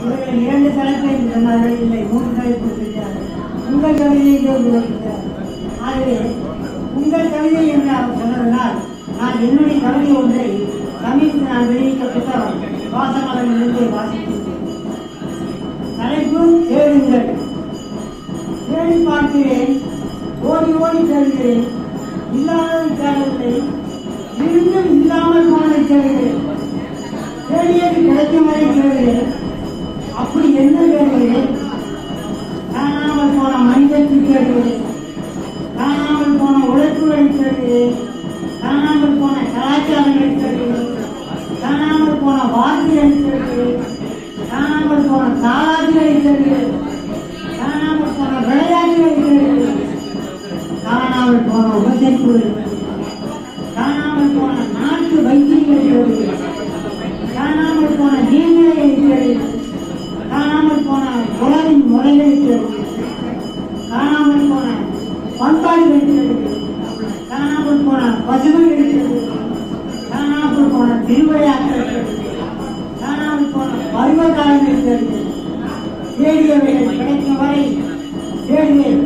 இவர்கள் இரண்டு தலைப்பை சொன்னார்கள் இல்லை மூன்று தலைப்பு சொல்லிட்டார்கள் உங்கள் கவிதையை தேர்ந்தெடுக்கிறார் ஆகவே உங்கள் கவிதை என்று அவர் சொன்னதனால் நான் என்னுடைய கவிதை ஒன்றை சமீபத்தில் நான் வெளியிட்டப்பட்ட புத்தகம் வாசகங்களிலிருந்து வாசிக்கின்றேன் தலைப்பு தேடுங்கள். தேடி பார்க்கிறேன் ஓடி ஓடி தேடுகிறேன். இல்லாததை தேடவில்லை. இருந்தும் இல்லாமல் போனதை தேடுகிறேன். உடனடியாக கிடைக்கும் வரை தேடுகிறேன் அப்படி என்ன தேடுகிறேன் காணாமல் போன மனிதத்தை தேடுகிறேன் காணாமல் போன உழைப்புகளை தேடுகிறேன் காணாமல் போன கலாச்சாரங்களை தேடுகிறேன் காணாமல் போன வார்த்தைகளை தேடுகிறேன் காணாமல் போன தாளாதிகளை தேடுகிறேன் காணாமல் போன விளையாட்டுகளை தேடுகிறேன் காணாமல் போன உபசரிப்புகளை காணாமல் போனார் பசுமை எடுக்கிறது காணாமல் போனார் திருவிளையாட்டுகளை தேடுகிறேன் போனார் பருவ காலம் தேடுகிறேன் தேடியவைகள் கிடைக்கும் வரை தேடுவேன்.